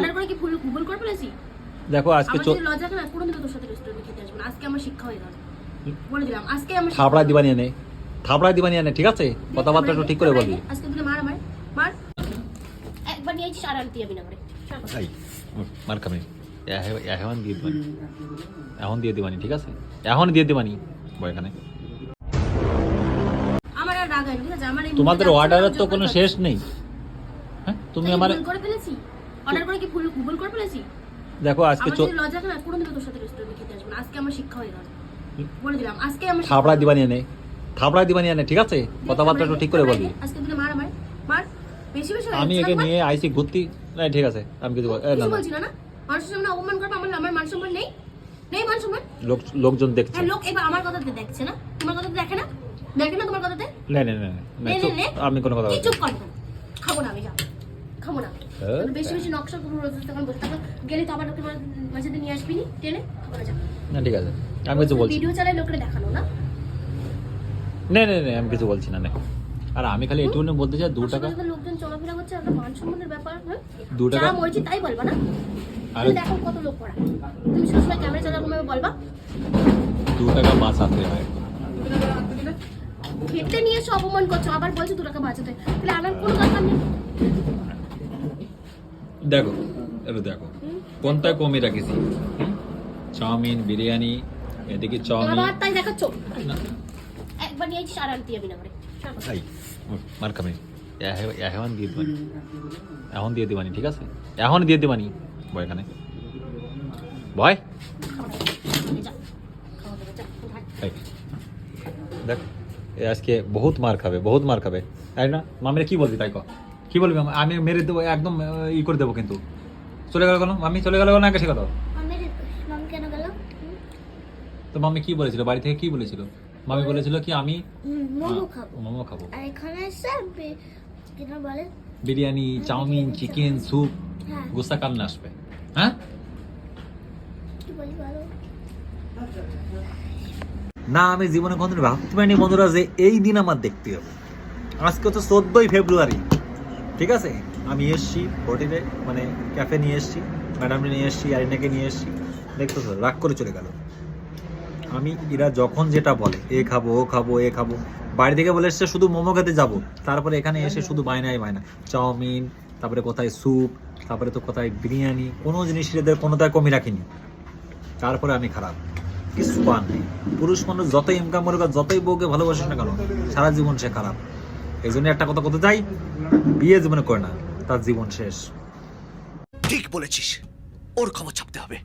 Order করে কি ভুল ভুল করে ফেলেছি? দেখো আজকে লজ্জা না তোর সাথে রেস্টুরেন্টে খেতে আসব না। আজকে আমার শিক্ষা হয়ে গেল। বলে দিলাম আজকে আমার শিক্ষা থাবড়া হয়ে দিবানি এনে। থাবড়া দিবানি এনে ঠিক আছে। কথাবার্তা একটু ঠিক করে বলবি আজকে তুই মার আমার। মার। একবার নিয়েছিস আর আনতে যাবি না করে। এই মার এহ- এখন দিয়ে দিবানি। এখন দিয়ে দিবানি ঠিক আছে? এখন দিয়ে দিবানি বয় এখানে। তোমাদের অর্ডারের তো কোনো শেষ নেই। হ্যাঁ? তুমি আমার করে ফেলেছি? অর্ডার করে কি ভুল ভুল করে ফেলেছি? দেখো আজকে লজ্জা না তোর সাথে রেস্টুরেন্টে খেতে আসব আজকে আমার শিক্ষা হয়ে গেল। বলে দিলাম আজকে আমার শিক্ষা থাবড়া হয়ে গেল। দিবানি এনে। থাবড়া দিবানি এনে ঠিক আছে? কথাবার্তা একটু ঠিক করে বলবি। আজকে তুই মার আমার মার। বেশি বেশি আমি একে নিয়ে ঘুরতি। না ঠিক আছে আমি কিছু না না বলছি না। না? মানুষের সামনে অপমান করবে আমার আমার মান সম্মান নেই? নেই মান সম্মান? লোক লোকজন দেখছে। হ্যাঁ লোক এবার আমার কথাতে দেখছে না? তোমার কথাতে দেখে না? দেখে না তোমার কথাতে? না না না না, না নে, নে, নে। আমি কোনো কথা বলছি চুপ কর না। খাব না আমি যা খাব না হ্যাঁ? বেশি বেশি নকশা করব রোজ রোজ তখন বসে থাকো গেলে তো আবার মাঝে নিয়ে আসবি নি? টেনে না ঠিক আছে। আমি কিছু বলছি ভিডিও চালাই লোকের দেখানো না? না না না আমি কিছু বলছি না না। আর আমি খালি এটুকু বলতে চাই দু টাকা লোকজন চলাফেরা করছে একটা মান সম্মানের ব্যাপার হ্যাঁ দু টাকা যা মরছি তাই বলবা না? আরে দেখো কত লোক পড়া? তুমি সবসময় ক্যামেরা চালাবো ভাবে বলবা? দু টাকা বাঁচাতে হয়। খেতে নিয়ে এসে অপমান করছ আবার বলছো দু টাকা বাঁচাতে তাহলে আমার কোনো দরকার নেই। দেখো এটা দেখো। কোনটা কমে রাখিছি? চাউমিন বিরিয়ানি এদিকে চাউমিন। তাই দেখাচ্ছ? একবার নিয়েছিস আর আনতে যাবি না করে মার এহ- এখন দিয়ে দিবানি। এখন দিয়ে দিবানি ঠিক আছে? এখন দিয়ে দিবানি। বয় এখানে। বয়। যা খাওয়া দাওয়া যা ভাই এই, দেখ আজকে বহুত মার খাবে বহুত মার খাবে। তাই না? মামিরা কি বলবি তাই ক কি বলবি আমি মেরে দেবো একদম ই করে দেবো কিন্তু। চলে গেল কেন? মামি চলে গেল কেন? আগে সে কথা তো মামি কি বলেছিল? বাড়ি থেকে কি বলেছিল? মামি বলেছিল কি আমি মোমো খাব। মোমো খাব। আর এখানে কিনা বলে বিরিয়ানি চাউমিন চিকেন স্যুপ হ্যাঁ। গোসা কান্না আসবে। হ্যাঁ? না আমি জীবনে কোনদিন ভাবতে পারিনি বন্ধুরা যে এই দিন আমার দেখতে হবে। আজকে তো চোদ্দই ফেব্রুয়ারি। ঠিক আছে? আমি এসছি হোটেলে মানে ক্যাফে নিয়ে এসছি ম্যাডামকে নিয়ে এসছি আরিনাকে নিয়ে এসছি। দেখতো তো রাগ করে চলে গেল। আমি এরা যখন যেটা বলে এ খাব ও খাব এ খাব বাড়ি থেকে বলে এসছে শুধু মোমো খেতে যাব। তারপরে এখানে এসে শুধু বায়নাই বায়না। চাউমিন তারপরে কোথায় স্যুপ তারপরে তো কোথায় বিরিয়ানি কোনো জিনিস এদের কোনোটাই কমই রাখিনি। তারপরে আমি খারাপ। কিছু পান নেই। পুরুষ মানুষ যতই ইনকাম করুক যতই বউকে ভালোবাসে না কেন সারা জীবন সে খারাপ। এই জন্য একটা কথা করতে চাই বিয়ে জীবনে করে না তার জীবন শেষ। ঠিক বলেছিস ওর খবর ছাপতে হবে।